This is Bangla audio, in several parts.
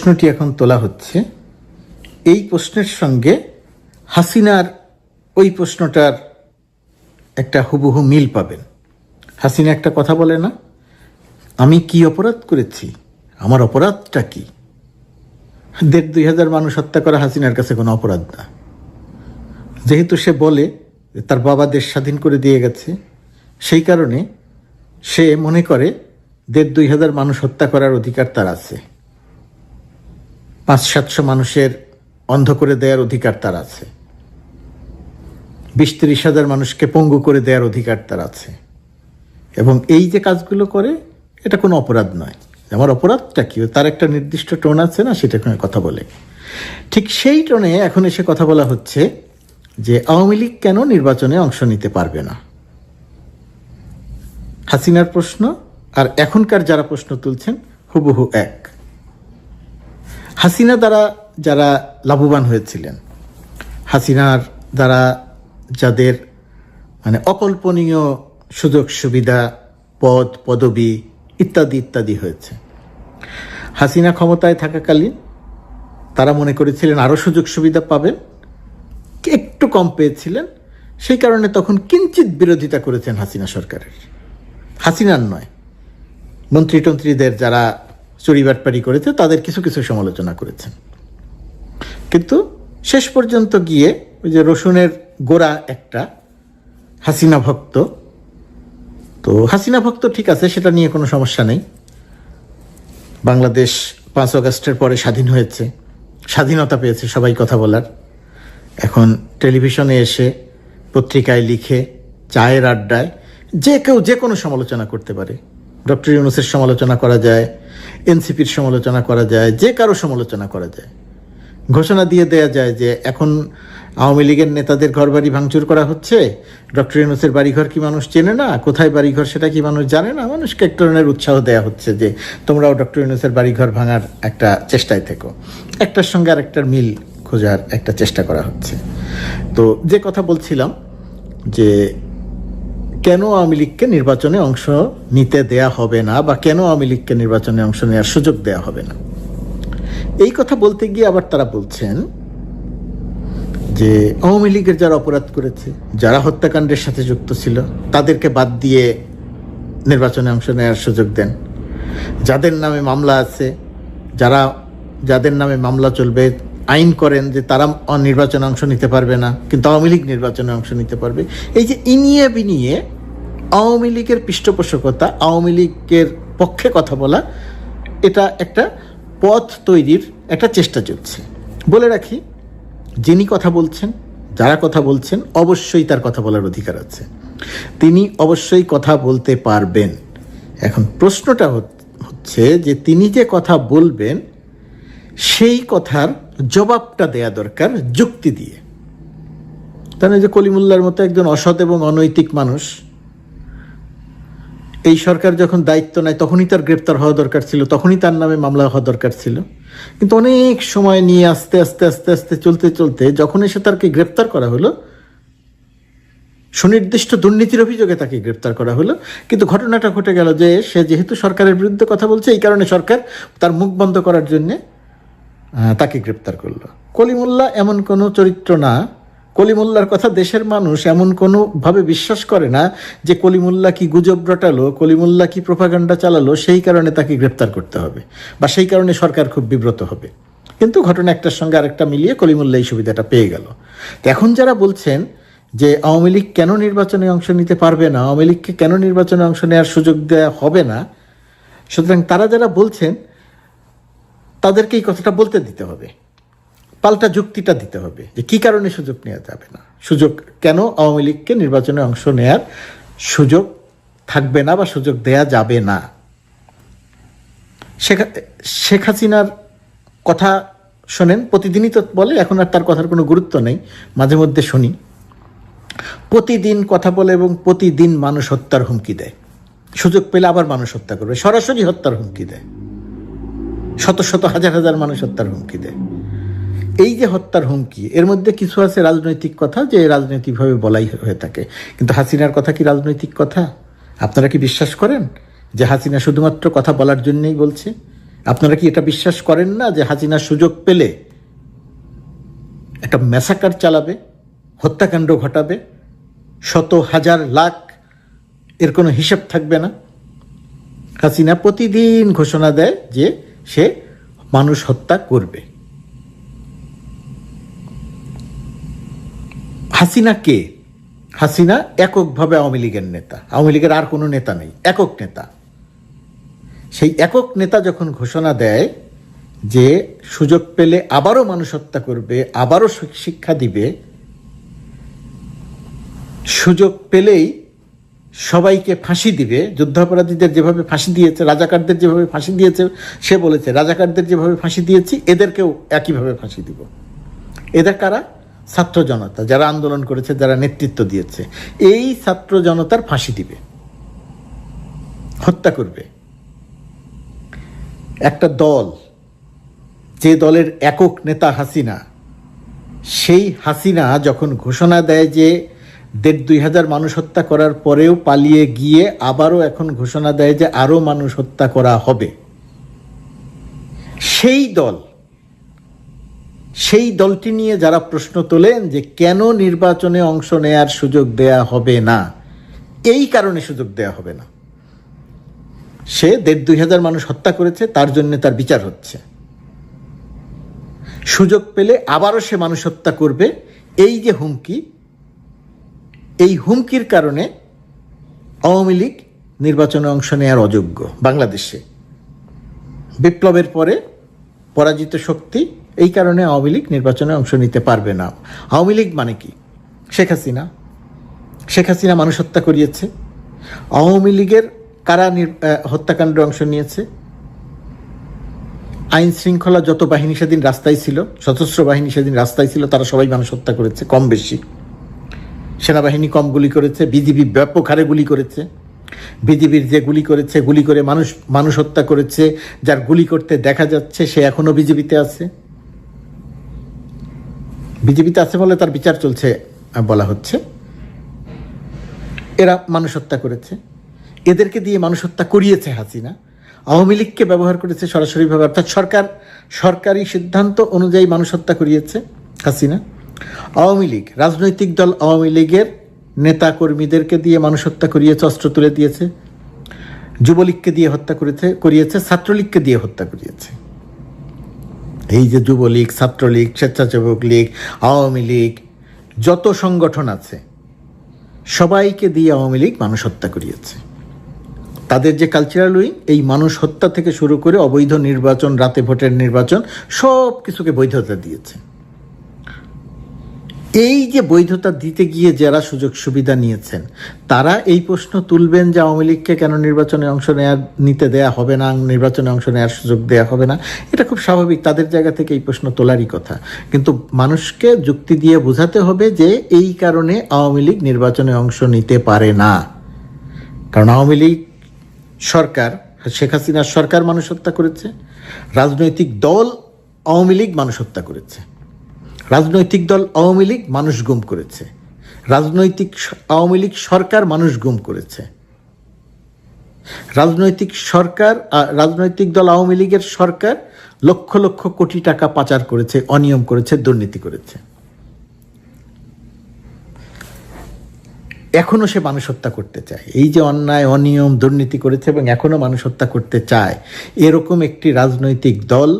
প্রশ্নটি এখন তোলা হচ্ছে। এই প্রশ্নের সঙ্গে হাসিনার ওই প্রশ্নটার একটা হুবহু মিল পাবেন। হাসিনা একটা কথা বলে না, আমি কি অপরাধ করেছি? আমার অপরাধটা কি? দেড় দুই হাজার মানুষ হত্যা করা হাসিনার কাছে কোনো অপরাধ না। যেহেতু সে বলে তার বাবা দেশ স্বাধীন করে দিয়ে গেছে, সেই কারণে সে মনে করে দেড় দুই হাজার মানুষ হত্যা করার অধিকার তার আছে। পাঁচ সাতশো মানুষের অন্ধ করে দেওয়ার অধিকার তার আছে। বিশ তিরিশ হাজার মানুষকে পঙ্গু করে দেওয়ার অধিকার তার আছে। এবং এই যে কাজগুলো করে, এটা কোনো অপরাধ নয়। আমার অপরাধটা কি? তার একটা নির্দিষ্ট টোন আছে না, সেটা কথা বলে ঠিক সেই টোনে এখন এসে কথা বলা হচ্ছে যে আওয়ামী লীগ কেন নির্বাচনে অংশ নিতে পারবে না? হাসিনার প্রশ্ন আর এখনকার যারা প্রশ্ন তুলছেন, হুবহু এক। হাসিনা দ্বারা যারা লাভবান হয়েছিলেন, হাসিনার দ্বারা যাদের মানে অকল্পনীয় সুযোগ, সুবিধা, পদ, পদবি ইত্যাদি ইত্যাদি হয়েছে। হাসিনা ক্ষমতায় থাকাকালীন তারা মনে করেছিলেন আরও সুযোগ, সুবিধা পাবেন, একটু কম পেয়েছিলেন, সেই কারণে তখন কিঞ্চিত বিরোধিতা করেছেন হাসিনা সরকারের। হাসিনার নয় মন্ত্রী টন্ত্রীদের যারা চুরিবাটপাড়ি করেছে, তাদের কিছু কিছু সমালোচনা করেছেন কিন্তু শেষ পর্যন্ত গিয়ে ওই যে রসুনের গোড়া একটা, হাসিনা ভক্ত, তো হাসিনা ভক্ত ঠিক আছে, সেটা নিয়ে কোনো সমস্যা নেই। বাংলাদেশ পাঁচ আগস্টের পরে স্বাধীন হয়েছে, স্বাধীনতা পেয়েছে সবাই কথা বলার। এখন টেলিভিশনে এসে পত্রিকায় লিখে চায়ের আড্ডায় যে কেউ যে কোনো সমালোচনা করতে পারে। ডক্টর ইউনুসের সমালোচনা করা যায় এনসিপির সমালোচনা করা যায়, যে কারও সমালোচনা করা যায়। ঘোষণা দিয়ে দেয়া যায় যে এখন আওয়ামী লীগের নেতাদের ঘরবাড়ি ভাঙচুর করা হচ্ছে। ডক্টর ইউনুসের বাড়িঘর কি মানুষ চেনে না? কোথায় বাড়িঘর সেটা কি মানুষ জানে না? মানুষকে এক ধরনের উৎসাহ দেওয়া হচ্ছে যে তোমরাও ডক্টর ইউনুসের বাড়িঘর ভাঙার একটা চেষ্টায় থেকো। একটার সঙ্গে আরেকটার মিল খোঁজার একটা চেষ্টা করা হচ্ছে। তো যে কথা বলছিলাম যে কেন আওয়ামী লীগকে নির্বাচনে অংশ নিতে দেয়া হবে না বা কেন আওয়ামী লীগকে নির্বাচনে অংশ নেওয়ার সুযোগ দেয়া হবে না? এই কথা বলতে গিয়ে আবার তারা বলছেন যে আওয়ামী লীগের যারা অপরাধ করেছে, যারা হত্যাকাণ্ডের সাথে যুক্ত ছিল, তাদেরকে বাদ দিয়ে নির্বাচনে অংশ নেওয়ার সুযোগ দেন। যাদের নামে মামলা আছে, যারা, যাদের নামে মামলা চলবে আইন করেন যে তারা নির্বাচনে অংশ নিতে পারবে না, কিন্তু আওয়ামী লীগ নির্বাচনে অংশ নিতে পারবে। এই যে ইনিয়ে বিনিয়ে আওয়ামী লীগের পৃষ্ঠপোষকতা, আওয়ামী লীগের পক্ষে কথা বলা, এটা একটা পথ তৈরির একটা চেষ্টা চলছে। বলে রাখি, যিনি কথা বলছেন, যারা কথা বলছেন, অবশ্যই তার কথা বলার অধিকার আছে। তিনি অবশ্যই কথা বলতে পারবেন। এখন প্রশ্নটা হচ্ছে যে তিনি যে কথা বলবেন, সেই কথার জবাবটা দেয়া দরকার যুক্তি দিয়ে। তাহলে যে কলিমুল্লার মতো একজন অসৎ এবং অনৈতিক মানুষ, এই সরকার যখন দায়িত্ব নেয়, তখনই তার গ্রেপ্তার হওয়া দরকার ছিল, তখনই তার নামে মামলা হওয়া দরকার ছিল। কিন্তু অনেক সময় নিয়ে আস্তে আস্তে আস্তে আস্তে, চলতে চলতে যখন এসে তাকে গ্রেপ্তার করা হলো, সুনির্দিষ্ট দুর্নীতির অভিযোগে তাকে গ্রেপ্তার করা হলো, কিন্তু ঘটনাটা ঘটে গেল যে সে যেহেতু সরকারের বিরুদ্ধে কথা বলছে, এই কারণে সরকার তার মুখ বন্ধ করার জন্যে তাকে গ্রেপ্তার করল। কলিমুল্লাহ এমন কোনো চরিত্র না। কলিমুল্লার কথা দেশের মানুষ এমন কোনোভাবে বিশ্বাস করে না যে কলিমুল্লাহ কি গুজব রটালো, কলিমুল্লাহ কি প্রোপাগান্ডা চালালো, সেই কারণে তাকে গ্রেপ্তার করতে হবে বা সেই কারণে সরকার খুব বিব্রত হবে। কিন্তু ঘটনা একটার সঙ্গে আরেকটা মিলিয়ে কলিমুল্লাহ এই সুবিধাটা পেয়ে গেল। এখন যারা বলছেন যে আওয়ামী লীগ কেন নির্বাচনে অংশ নিতে পারবে না, আওয়ামী লীগকে কেন নির্বাচনে অংশ নেওয়ার সুযোগ দেওয়া হবে না, সুতরাং তারা যারা বলছেন তাদেরকে এই কথাটা বলতে দিতে হবে। পাল্টা যুক্তিটা দিতে হবে যে কি কারণে সুযোগ নেওয়া যাবে না। সুযোগ কেন আওয়ামী লীগকে নির্বাচনে অংশ নেয়ার সুযোগ থাকবে না বা সুযোগ দেয়া যাবে না? শেখ হাসিনার কথা শোনেন, প্রতিদিনই তো বলে, এখন আর তার কথার কোনো গুরুত্ব নেই, মাঝে মধ্যে শুনি। প্রতিদিন কথা বলে এবং প্রতিদিন মানুষ হত্যার হুমকি দেয়। সুযোগ পেলে আবার মানুষ হত্যা করবে, সরাসরি হত্যার হুমকি দেয়। শত শত হাজার হাজার মানুষ হত্যার হুমকি দেয়। এই যে হত্যার হুমকি, এর মধ্যে কিছু আছে রাজনৈতিক কথা যে রাজনৈতিকভাবে বলাই হয়ে থাকে। কিন্তু হাসিনার কথা কি রাজনৈতিক কথা? আপনারা কি বিশ্বাস করেন যে হাসিনা শুধুমাত্র কথা বলার জন্যই বলছে? আপনারা কি এটা বিশ্বাস করেন না যে হাসিনা সুযোগ পেলে একটা ম্যাসাকার চালাবে, হত্যাকাণ্ড ঘটাবে? শত হাজার লাখ এর কোনো হিসাব থাকবে না। হাসিনা প্রতিদিন ঘোষণা দেয় যে সে মানুষ হত্যা করবে। হাসিনা কে? হাসিনা এককভাবে আওয়ামী লীগের নেতা। আওয়ামী লীগের আর কোনো নেতা নেই, একক নেতা। সেই একক নেতা যখন ঘোষণা দেয় যে সুযোগ পেলে আবারও মানুষ হত্যা করবে, আবারও শিক্ষা দিবে, সুযোগ পেলেই সবাইকে ফাঁসি দিবে, যুদ্ধাপরাধীদের যেভাবে ফাঁসি দিয়েছে, রাজাকারদের যেভাবে ফাঁসি দিয়েছে, সে বলেছে, রাজাকারদের যেভাবে ফাঁসি দিয়েছি, এদেরকেও একইভাবে ফাঁসি দিব। এদের কারা? ছাত্র জনতা, যারা আন্দোলন করেছে, যারা নেতৃত্ব দিয়েছে। এই ছাত্র জনতার ফাঁসি দিবে, হত্যা করবে। একটা দল, যে দলের একক নেতা হাসিনা, সেই হাসিনা যখন ঘোষণা দেয় যে দেড় দুই হাজার মানুষ হত্যা করার পরেও পালিয়ে গিয়ে আবারও এখন ঘোষণা দেয় যে আরও মানুষ হত্যা করা হবে। সেই দল, সেই দলটি নিয়ে যারা প্রশ্ন তোলেন যে কেন নির্বাচনে অংশ নেয়ার সুযোগ দেয়া হবে না, এই কারণে সুযোগ দেয়া হবে না। সে দেড় দুই হাজার মানুষ হত্যা করেছে, তার জন্য তার বিচার হচ্ছে। সুযোগ পেলে আবারও সে মানুষ হত্যা করবে, এই যে হুমকি এই হুমকির কারণে আওয়ামী লীগ নির্বাচনে অংশ নেওয়ার অযোগ্য বাংলাদেশে। বিপ্লবের পরে পরাজিত শক্তি এই কারণে আওয়ামী লীগ নির্বাচনে অংশ নিতে পারবে না। আওয়ামী লীগ মানে কি? শেখ হাসিনা। শেখ হাসিনা মানুষ হত্যা করিয়েছে। আওয়ামী লীগের কারা হত্যাকাণ্ডে অংশ নিয়েছে? আইন শৃঙ্খলা যত বাহিনী সেদিন রাস্তায় ছিল, সশস্ত্র বাহিনী সেদিন রাস্তায় ছিল, তারা সবাই মানুষ হত্যা করেছে, কম বেশি। সেনাবাহিনী কম গুলি করেছে, বিজিবি ব্যাপক হারে গুলি করেছে। বিজিবির যে গুলি করেছে, গুলি করে মানুষ মানুষ হত্যা করেছে, যার গুলি করতে দেখা যাচ্ছে, সে এখনও বিজেপিতে আছে। বিজেপিতে আছে বলে তার বিচার চলছে, বলা হচ্ছে। এরা মানুষ হত্যা করেছে। এদেরকে দিয়ে মানুষ হত্যা করিয়েছে হাসিনা। আওয়ামী লীগকে ব্যবহার করেছে সরাসরিভাবে, অর্থাৎ সরকার, সরকারি সিদ্ধান্ত অনুযায়ী মানুষ হত্যা করিয়েছে হাসিনা। আওয়ামী লীগ, রাজনৈতিক দল আওয়ামী লীগের নেতা কর্মীদেরকে দিয়ে মানুষ হত্যা করিয়েছে, অস্ত্র তুলে দিয়েছে, যুবলীগকে দিয়ে হত্যা করেছে, করিয়েছে, ছাত্রলীগকে দিয়ে হত্যা করিয়েছে। এই যে যুবলীগ, ছাত্রলীগ, স্বেচ্ছাসেবক লীগ, আওয়ামী লীগ, যত সংগঠন আছে, সবাইকে দিয়ে আওয়ামী লীগ মানুষ হত্যা করিয়েছে। তাদের যে কালচারাল উইং এই মানুষ হত্যা থেকে শুরু করে অবৈধ নির্বাচন, রাতে ভোটের নির্বাচন সব কিছুকে বৈধতা দিয়েছে। এই যে বৈধতা দিতে গিয়ে যারা সুযোগ সুবিধা নিয়েছেন, তারা এই প্রশ্ন তুলবেন যে আওয়ামী লীগকে কেন নির্বাচনে অংশ নেওয়ার নিতে দেয়া হবে না, নির্বাচনে অংশ নেওয়ার সুযোগ দেয়া হবে না? এটা খুব স্বাভাবিক, তাদের জায়গা থেকে এই প্রশ্ন তোলারই কথা। কিন্তু মানুষকে যুক্তি দিয়ে বোঝাতে হবে যে এই কারণে আওয়ামী লীগ নির্বাচনে অংশ নিতে পারে না। কারণ আওয়ামী লীগ সরকার, শেখ হাসিনার সরকার মানুষ হত্যা করেছে, রাজনৈতিক দল আওয়ামী লীগ মানুষ হত্যা করেছে। রাজনৈতিক দল আওয়ামী লীগ মানুষ গুম করেছে। রাজনৈতিক আওয়ামী লীগ সরকার মানুষ গুম করেছে। রাজনৈতিক সরকার রাজনৈতিক দল আওয়ামী লীগের সরকার লক্ষ লক্ষ কোটি টাকা পাচার করেছে, অনিয়ম করেছে, দুর্নীতি করেছে। এখনও সে মানুষ হত্যা করতে চায়। এই যে অন্যায়, অনিয়ম, দুর্নীতি করেছে এবং এখনও মানুষ হত্যা করতে চায়। এরকম একটি রাজনৈতিক দল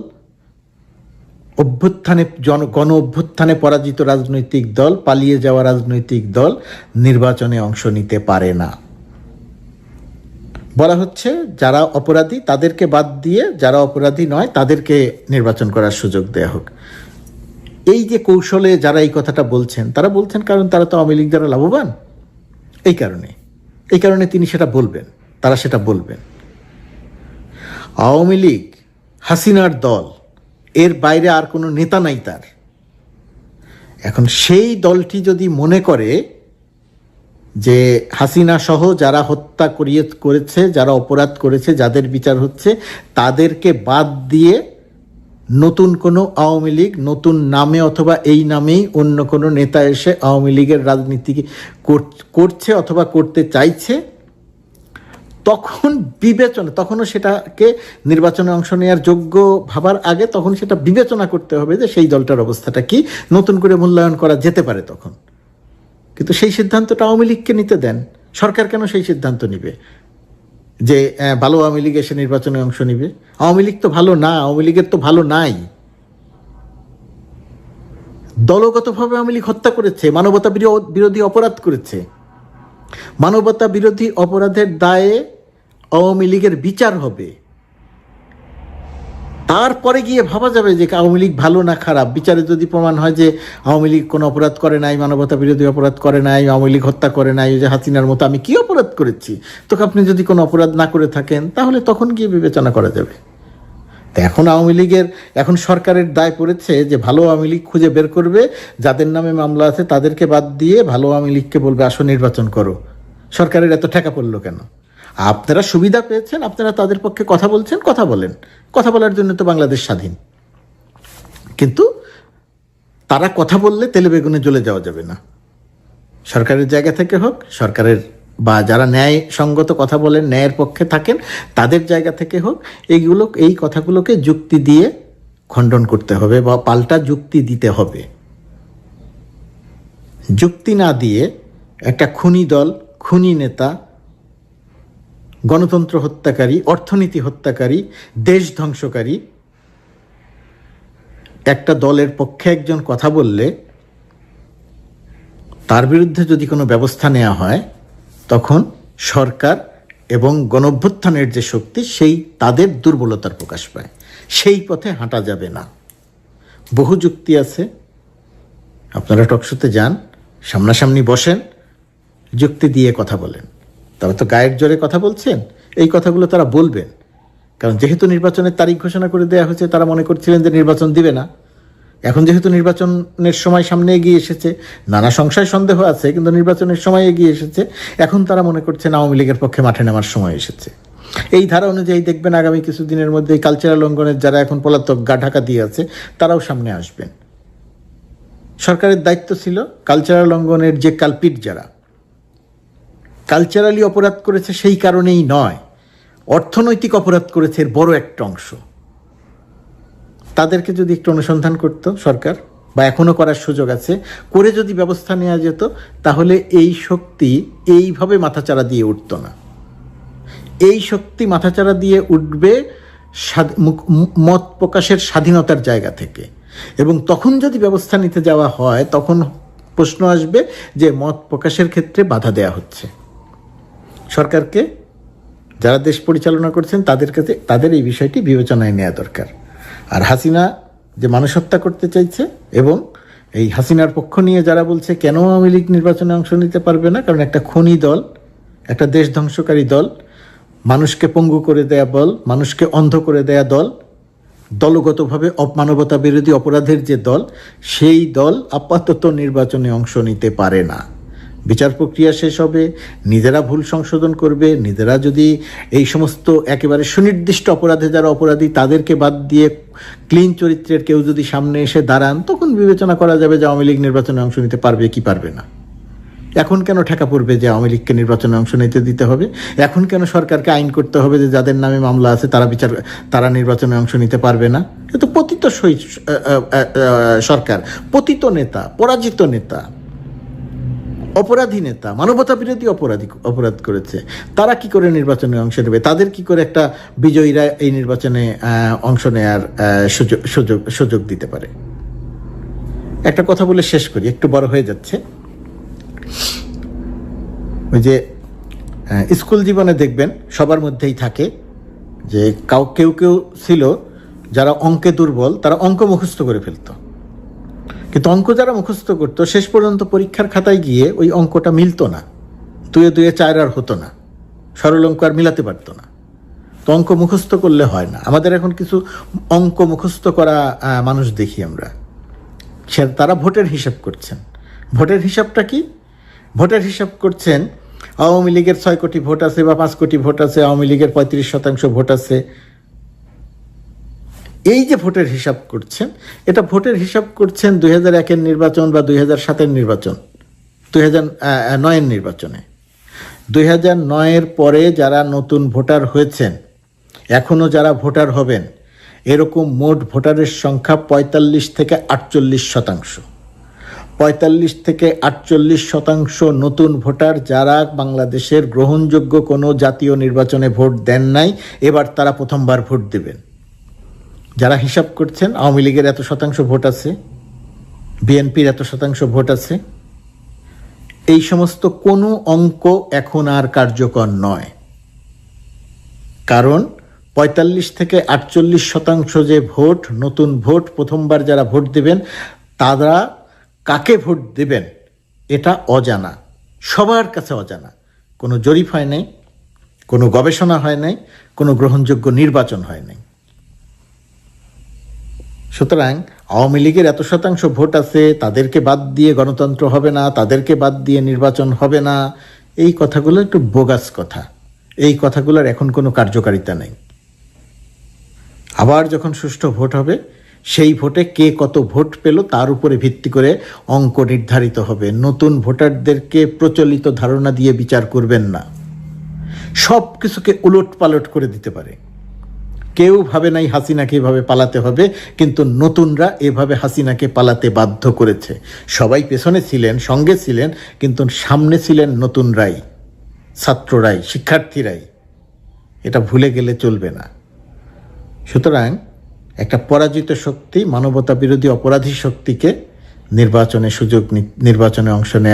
অভ্যুত্থানে জন গণ অভ্যুত্থানে পরাজিত রাজনৈতিক দল পালিয়ে যাওয়া রাজনৈতিক দল নির্বাচনে অংশ নিতে পারে না। বলা হচ্ছে যারা অপরাধী তাদেরকে বাদ দিয়ে যারা অপরাধী নয় তাদেরকে নির্বাচন করার সুযোগ দেয়া হোক। এই যে কৌশলে যারা এই কথাটা বলছেন, তারা বলছেন কারণ তারা তো আওয়ামী লীগ দ্বারা লাভবান। এই কারণে। এই কারণে তিনি সেটা বলবেন, তারা সেটা বলবেন। আওয়ামী লীগ, হাসিনার দল এর বাইরে আর কোনো নেতা নাই তার। এখন সেই দলটি যদি মনে করে যে হাসিনা সহ যারা হত্যা করিয়ে করেছে, যারা অপরাধ করেছে, যাদের বিচার হচ্ছে, তাদেরকে বাদ দিয়ে নতুন কোনো আওয়ামী লীগ, নতুন নামে অথবা এই নামেই অন্য কোনো নেতা এসে আওয়ামী লীগের রাজনীতি কর- করছে অথবা করতে চাইছে তখন বিবেচনা, তখনও সেটাকে নির্বাচনে অংশ নেওয়ার যোগ্য ভাবার আগে তখন সেটা বিবেচনা করতে হবে যে সেই দলটার অবস্থাটা কি, নতুন করে মূল্যায়ন করা যেতে পারে তখন। কিন্তু সেই সিদ্ধান্তটা আওয়ামী লীগকে নিতে দেন। সরকার কেন সেই সিদ্ধান্ত নিবে? যে ভালো আওয়ামী লীগ এসে নির্বাচনে অংশ নিবে? আওয়ামী লীগ তো ভালো না, আওয়ামী লীগের তো ভালো নাই। দলগতভাবে আওয়ামী লীগ হত্যা করেছে মানবতা বিরো- বিরোধী অপরাধ করেছে। মানবতা বিরোধী অপরাধের দায়ে আওয়ামী লীগের বিচার হবে। তারপরে গিয়ে ভাবা যাবে যে আওয়ামী লীগ ভালো না খারাপ। বিচারে যদি প্রমাণ হয় যে আওয়ামী লীগ কোনো অপরাধ করে নাই, মানবতা বিরোধী অপরাধ করে নাই, আওয়ামী লীগ হত্যা করে নাই যে হাসিনার মতো আমি কি অপরাধ করেছি? তোকে আপনি যদি কোনো অপরাধ না করে থাকেন, তাহলে তখন গিয়ে বিবেচনা করা যাবে। তো এখন আওয়ামী লীগের, এখন সরকারের দায় পড়েছে যে ভালো আওয়ামী লীগ খুঁজে বের করবে, যাদের নামে মামলা আছে তাদেরকে বাদ দিয়ে ভালো আওয়ামী লীগকে বলবে, আসো নির্বাচন করো। সরকারের এত ঠেকা পড়ল কেন? আপনারা সুবিধা পেয়েছেন, আপনারা তাদের পক্ষে কথা বলছেন, কথা বলেন। কথা বলার জন্য তো বাংলাদেশ স্বাধীন। কিন্তু তারা কথা বললে তেলে বেগুনে জ্বলে যাওয়া যাবে না। সরকারের জায়গা থেকে হোক, সরকারের বা যারা ন্যায় সঙ্গত কথা বলেন, ন্যায়ের পক্ষে থাকেন, তাদের জায়গা থেকে হোক, এইগুলো, এই কথাগুলোকে যুক্তি দিয়ে খণ্ডন করতে হবে বা পাল্টা যুক্তি দিতে হবে। যুক্তি না দিয়ে একটা খুনি দল, খুনি নেতা গণতন্ত্র হত্যাকারী, অর্থনীতি হত্যাকারী, দেশ ধ্বংসকারী। একটা দলের পক্ষে একজন কথা বললে, তার বিরুদ্ধে যদি কোনো ব্যবস্থা নেওয়া হয়, তখন সরকার এবং গণভ্যুত্থানের যে শক্তি, সেই তাদের দুর্বলতার প্রকাশ পায়। সেই পথে হাঁটা যাবে না। বহু যুক্তি আছে। আপনারা টকশোতে যান, সামনাসামনি বসেন, যুক্তি দিয়ে কথা বলেন। তারা তো গায়ের জোরে কথা বলছেন? এই কথাগুলো তারা বলবেন। কারণ যেহেতু নির্বাচনের তারিখ ঘোষণা করে দেওয়া হয়েছে, তারা মনে করছিলেন যে নির্বাচন দিবে না। এখন যেহেতু নির্বাচনের সময় সামনে এগিয়ে এসেছে, নানা সংশয় সন্দেহ আছে, কিন্তু নির্বাচনের সময় এগিয়ে এসেছে, এখন তারা মনে করছেন আওয়ামী লীগের পক্ষে মাঠে নামার সময় এসেছে। এই ধারা অনুযায়ী দেখবেন আগামী কিছুদিনের মধ্যে কালচারাল অঙ্গনের যারা এখন পলাতক গা ঢাকা দিয়ে আছে, তারাও সামনে আসবেন। সরকারের দায়িত্ব ছিল কালচারাল অঙ্গনের যে কালপিট যারা কালচারালি অপরাধ করেছে সেই কারণেই নয়, অর্থনৈতিক অপরাধ করেছে এর বড় একটা অংশ। তাদেরকে যদি একটু অনুসন্ধান করত সরকার, বা এখনও করার সুযোগ আছে, করে যদি ব্যবস্থা নেওয়া যেত, তাহলে এই শক্তি এইভাবে মাথাচাড়া দিয়ে উঠত না। এই শক্তি মাথাচাড়া দিয়ে উঠবে মত প্রকাশের স্বাধীনতার জায়গা থেকে। এবং তখন যদি ব্যবস্থা নিতে যাওয়া হয়, তখন প্রশ্ন আসবে যে মত প্রকাশের ক্ষেত্রে বাধা দেয়া হচ্ছে। সরকারকে যারা দেশ পরিচালনা করছেন, তাদের কাছে তাদের এই বিষয়টি বিবেচনায় নেওয়া দরকার। আর হাসিনা যে মানুষ হত্যা করতে চাইছে এবং এই হাসিনার পক্ষ নিয়ে যারা বলছে, কেন আওয়ামী লীগ নির্বাচনে অংশ নিতে পারবে না? কারণ একটা খনি দল, একটা দেশ ধ্বংসকারী দল, মানুষকে পঙ্গু করে দেয়া বল, মানুষকে অন্ধ করে দেয়া দল, দলগতভাবে অপমানবতা বিরোধী অপরাধের যে দল, সেই দল আপাতত নির্বাচনে অংশ নিতে পারে না। বিচার প্রক্রিয়া শেষ হবে, নিজেরা ভুল সংশোধন করবে, নিজেরা যদি এই সমস্ত একেবারে সুনির্দিষ্ট অপরাধে যারা অপরাধী তাদেরকে বাদ দিয়ে ক্লিন চরিত্রের কেউ যদি সামনে এসে দাঁড়ান, তখন বিবেচনা করা যাবে যে আওয়ামী লীগ নির্বাচনে অংশ নিতে পারবে কি পারবে না। এখন কেন ঠেকা পড়বে যে আওয়ামী লীগকে নির্বাচনে অংশ নিতে দিতে হবে? এখন কেন সরকারকে আইন করতে হবে যে যাদের নামে মামলা আছে তারা বিচার, তারা নির্বাচনে অংশ নিতে পারবে না? এ তো পতিত সরকার, পতিত নেতা, পরাজিত নেতা অপরাধী নেতা, মানবতা বিরোধী অপরাধী অপরাধ করেছে। তারা কি করে নির্বাচনে অংশ নেবে? তাদের কি করে একটা বিজয়ীরা এই নির্বাচনে অংশ নেয়ার সুযোগ সুযোগ সুযোগ দিতে পারে? একটা কথা বলে শেষ করি, একটু বড় হয়ে যাচ্ছে। ওই যে স্কুল জীবনে দেখবেন, সবার মধ্যেই থাকে যে কাউ, কেউ কেউ ছিল যারা অঙ্কে দুর্বল, তারা অঙ্ক মুখস্থ করে ফেলতো। কিন্তু অঙ্ক যারা মুখস্থ করতো, শেষ পর্যন্ত পরীক্ষার খাতায় গিয়ে ওই অঙ্কটা মিলতো না। দুয়ে দুয়ে চার আর হতো না। সরল অঙ্ক আর মিলাতে পারতো না। তো অঙ্ক মুখস্থ করলে হয় না। আমাদের এখন কিছু অঙ্ক মুখস্থ করা মানুষ দেখি আমরা। সে, তারা ভোটের হিসাব করছেন। ভোটের হিসাবটা কি? ভোটের হিসাব করছেন, আওয়ামী লীগের ছয় কোটি ভোট আছে বা পাঁচ কোটি ভোট আছে, আওয়ামী লীগের পঁয়ত্রিশ শতাংশ ভোট আছে। এই যে ভোটের হিসাব করছেন, এটা ভোটের হিসাব করছেন দুই হাজার একের নির্বাচন বা দুই হাজার সাতের নির্বাচন? দুই হাজার নয়ের নির্বাচনে। দুই হাজার নয়ের পরে যারা নতুন ভোটার হয়েছেন এখনও যারা ভোটার হবেন, এরকম মোট ভোটারের সংখ্যা পঁয়তাল্লিশ থেকে আটচল্লিশ শতাংশ। পঁয়তাল্লিশ থেকে আটচল্লিশ শতাংশ নতুন ভোটার যারা বাংলাদেশের গ্রহণযোগ্য কোনো জাতীয় নির্বাচনে ভোট দেন নাই, এবার তারা প্রথমবার ভোট দেবেন। যারা হিসাব করছেন, আওয়ামী লীগের এত শতাংশ ভোট আছে, বিএনপির এত শতাংশ ভোট আছে, এই সমস্ত কোনো অঙ্ক এখন আর কার্যকর নয়। কারণ পঁয়তাল্লিশ থেকে আটচল্লিশ শতাংশ যে ভোট, নতুন ভোট, প্রথমবার যারা ভোট দেবেন, তারা কাকে ভোট দেবেন, এটা অজানা, সবার কাছে অজানা। কোনো জরিপ হয় নাই, কোনো গবেষণা হয় নাই, কোনো গ্রহণযোগ্য নির্বাচন হয় নাই। সুতরাং আওয়ামী লীগের এত শতাংশ ভোট আছে, তাদেরকে বাদ দিয়ে গণতন্ত্র হবে না, তাদেরকে বাদ দিয়ে নির্বাচন হবে না। এই কথাগুলো একটু বোগাস কথা। এই কথাগুলোর এখন কোনো কার্যকারিতা নেই। আবার যখন সুষ্ঠু ভোট হবে, সেই ভোটে কে কত ভোট পেল তার উপরে ভিত্তি করে অঙ্ক নির্ধারিত হবে। নতুন ভোটারদেরকে প্রচলিত ধারণা দিয়ে বিচার করবেন না। সব কিছুকে উলট পালট করে দিতে পারে। কেউ ভাবে নাই হাসিনাকে এভাবে পালাতে হবে, কিন্তু নতুনরা এভাবে হাসিনাকে পালাতে বাধ্য করেছে। সবাই পেছনে ছিলেন, সঙ্গে ছিলেন, কিন্তু সামনে ছিলেন নতুনরাই, ছাত্ররাই, শিক্ষার্থীরাই। এটা ভুলে গেলে চলবে না। সুতরাং একটা পরাজিত শক্তি মানবতা বিরোধী অপরাধী শক্তিকে নির্বাচনে সুযোগ নির্বাচনে অংশ নেয়